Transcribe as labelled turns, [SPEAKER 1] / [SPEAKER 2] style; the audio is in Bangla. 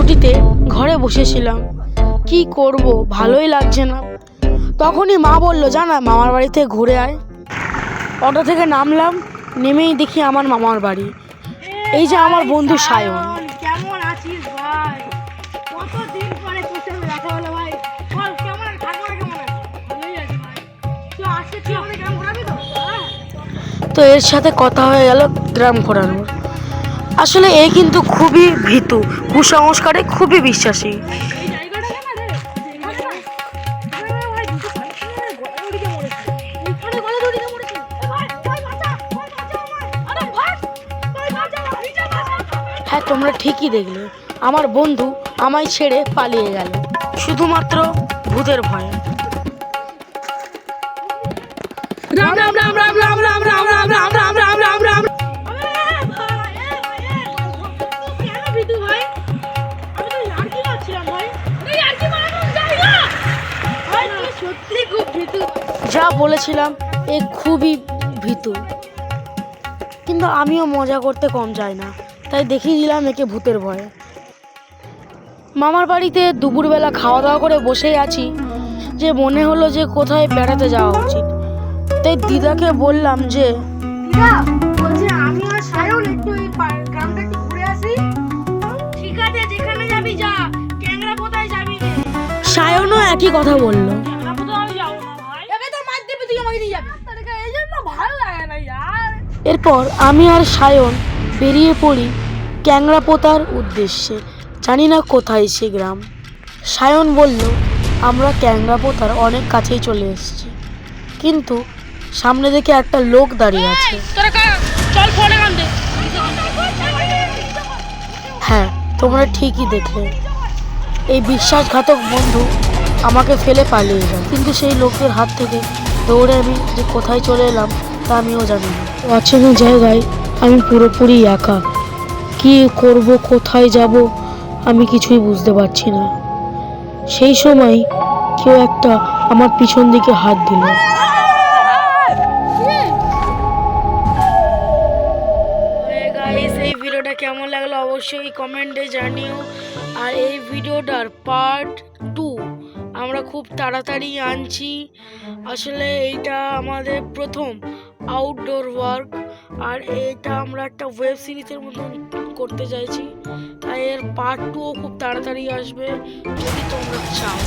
[SPEAKER 1] ছুটিতে ঘরে বসেছিলাম। কি করব? ভালোই লাগছে না। তখনই মা বলল জানা মামার বাড়িতে ঘুরে আয়। অটো থেকে নামলাম নেমেই দেখি আমার মামার বাড়ি। এই যে আমার বন্ধু সায়ন।
[SPEAKER 2] কেমন আছিস ভাই? কতদিন পরে তোর সাথে দেখা হলো ভাই? বল কেমন আছে কেমন ভালোই আছে ভাই। তুই আসছে আমাদের গ্রাম ঘোরাবি তো? হ্যাঁ।
[SPEAKER 1] তো এর সাথে কথা হয়ে গেল গ্রাম ঘোরানোর। আসলে এ কিন্তু খুবই ভীতু, কুসংস্কারে খুবই বিশ্বাসী। হ্যাঁ তোমরা ঠিকই দেখলে। আমার বন্ধু আমায় ছেড়ে পালিয়ে গেল। শুধুমাত্র ভূতের ভয়ে। রাম রাম রাম রাম
[SPEAKER 2] সত্যি খুব ভিতু।
[SPEAKER 1] যা বলেছিলাম এ খুবই ভীতু। কিন্তু আমিও মজা করতে কম চাই না। তাই দেখিয়ে দিলাম একে ভূতের ভয়ে। মামার বাড়িতে দুপুরবেলা খাওয়া দাওয়া করে বসেই আছি যে মনে হলো যে কোথায় বেড়াতে যাওয়া উচিত। তাই দিদাকে বললাম যে
[SPEAKER 2] দিদা বলছি আমি আর সায়ন একটু এই গ্রামটা একটু ঘুরে আসি। ঠিক আছে যেখানে যাবি যা ক্যাংরা কোথায় যাবি
[SPEAKER 1] সায়নও একই কথা বলল।
[SPEAKER 2] তুই আমাকে নিয়ে যাবি। এই জন্য ভালো লাগে না यार
[SPEAKER 1] এরপর আমি আর সায়ন বেরিয়ে পড়ি ক্যাংরাপোতার উদ্দেশ্যে। জানি না কোথায় সে গ্রাম। সায়ন বলল আমরা ক্যাংরাপোতার অনেক কাছেই চলে এসেছি। কিন্তু সামনে দেখে একটা লোক দাঁড়িয়ে আছে। হ্যাঁ তোমরা ঠিকই দেখলে। এই বিশ্বাসঘাতক বন্ধু আমাকে ফেলে পালিয়ে যায়। কিন্তু সেই লোকের হাত থেকে দৌড়ে আমি যে কোথায় চলে এলাম তা আমিও জানি না। অচেনা জায়গায় আমি পুরোপুরি একা। কি করব কোথায় যাব আমি কিছুই বুঝতে পারছি না। সেই সময় কেউ একটা আমার পিছন দিকে হাত দিল। এই ভিডিওটা কেমন লাগল অবশ্যই কমেন্টে জানিও। আর এই ভিডিওটার পার্ট টু আমরা খুব তাড়াতাড়ি আনছি। আসলে এইটা আমাদের প্রথম আউটডোর ওয়ার্ক আর এটা আমরা একটা ওয়েব সিরিজের মতন করতে চাইছি। তাই এর পার্ট টুও খুব তাড়াতাড়ি আসবে, যদি তোমরা চাও।